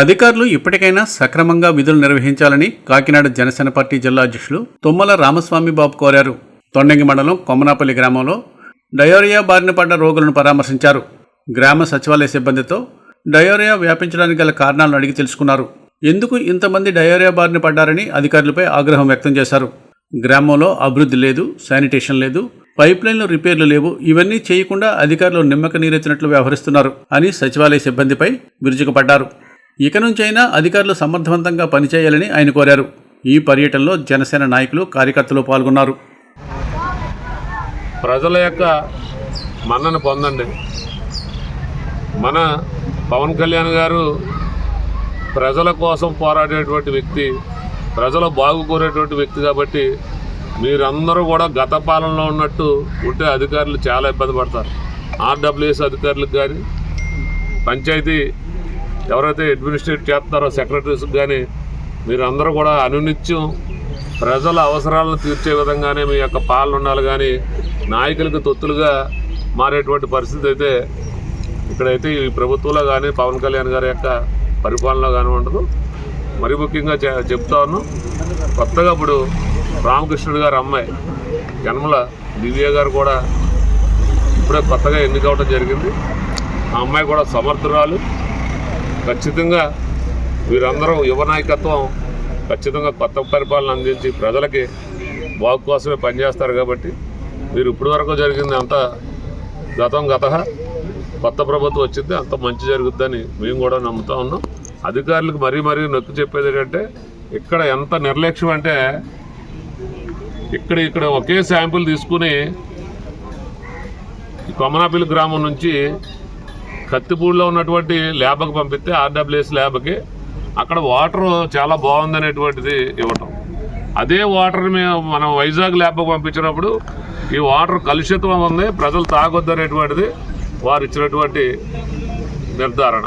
అధికారులు ఇప్పటికైనా సక్రమంగా విధులు నిర్వహించాలని కాకినాడ జనసేన పార్టీ జిల్లా అధ్యక్షులు తుమ్మల రామస్వామి బాబు కోరారు. తొండంగి మండలం కొమ్మనాపల్లి గ్రామంలో డయోరియా బారిన పడ్డ రోగులను పరామర్శించారు. గ్రామ సచివాలయ సిబ్బందితో డయోరియా వ్యాపించడానికి గల కారణాలను అడిగి తెలుసుకున్నారు. ఎందుకు ఇంతమంది డయోరియా బారిన పడ్డారని అధికారులపై ఆగ్రహం వ్యక్తం చేశారు. గ్రామంలో అభివృద్ధి లేదు శానిటేషన్ లేదు పైప్ లైన్లు రిపేర్లు లేవు ఇవన్నీ చేయకుండా అధికారులు నిమ్మక నీరెత్తినట్లు వ్యవహరిస్తున్నారు అని సచివాలయ సిబ్బందిపై విరుచుకుపడ్డారు. ఇక నుంచైనా అధికారులు సమర్థవంతంగా పనిచేయాలని ఆయన కోరారు. ఈ పర్యటనలో జనసేన నాయకులు కార్యకర్తలు పాల్గొన్నారు. ప్రజల యొక్క మన్నను పొందండి. మన పవన్ కళ్యాణ్ గారు ప్రజల కోసం పోరాడేటువంటి వ్యక్తి ప్రజలు బాగు కోరేటువంటి వ్యక్తి కాబట్టి మీరందరూ కూడా గత పాలనలో ఉన్నట్టు ఉంటే అధికారులు చాలా ఇబ్బంది పడతారు. ఆర్డబ్ల్యూఎస్ అధికారులకు కానీ పంచాయతీ ఎవరైతే అడ్మినిస్ట్రేట్ చేస్తారో సెక్రటరీస్కి కానీ మీరందరూ కూడా అనునిత్యం ప్రజల అవసరాలను తీర్చే విధంగానే మీ యొక్క పాలన ఉండాలి కానీ నాయకులకు తొత్తులుగా మారేటువంటి పరిస్థితి అయితే ఇక్కడైతే ఈ ప్రభుత్వంలో కానీ పవన్ కళ్యాణ్ గారి యొక్క పరిపాలనలో కానీ ఉండదు. మరి ముఖ్యంగా చె- చెప్తా ఉన్నాం కొత్తగా ఇప్పుడు రామకృష్ణుడు గారి అమ్మాయి జన్మల దివ్య గారు కూడా ఇప్పుడే కొత్తగా ఎన్నికవడం జరిగింది. ఆ అమ్మాయి కూడా సమర్థురాలు. ఖచ్చితంగా వీరందరూ యువ నాయకత్వం ఖచ్చితంగా కొత్త పరిపాలన అందించి ప్రజలకి బాగు కోసమే పనిచేస్తారు కాబట్టి మీరు ఇప్పటి వరకు జరిగింది అంతా గతం గత కొత్త ప్రభుత్వం వచ్చింది అంత మంచి జరుగుద్దని మేము కూడా నమ్ముతా ఉన్నాం. అధికారులకు మరీ మరీ నొక్కి చెప్పేది ఏంటంటే ఇక్కడ ఎంత నిర్లక్ష్యం అంటే ఇక్కడ ఇక్కడ ఒకే శాంపుల్ తీసుకుని ఈ గ్రామం నుంచి కత్తిపూడిలో ఉన్నటువంటి ల్యాబ్కి పంపిస్తే ఆర్డబ్ల్యూఎస్ ల్యాబ్కి అక్కడ వాటర్ చాలా బాగుందనేటువంటిది ఇవ్వటం. అదే వాటర్ మేము మనం వైజాగ్ ల్యాబ్కి పంపించినప్పుడు ఈ వాటర్ కలుషితం ఉంది ప్రజలు తాగొద్దు అనేటువంటిది వారు ఇచ్చినటువంటి నిర్ధారణ.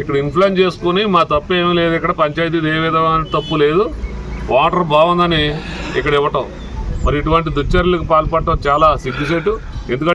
ఇక్కడ ఇన్ఫ్లుయెన్స్ చేసుకుని మా తప్పు ఏమీ లేదు ఇక్కడ పంచాయతీది ఏ విధమైన తప్పు లేదు వాటర్ బాగుందని ఇక్కడ ఇవ్వటం. మరి ఇటువంటి దుశ్చర్యలకు పాల్పడటం చాలా సిగ్గుసేటు ఎందుకంటే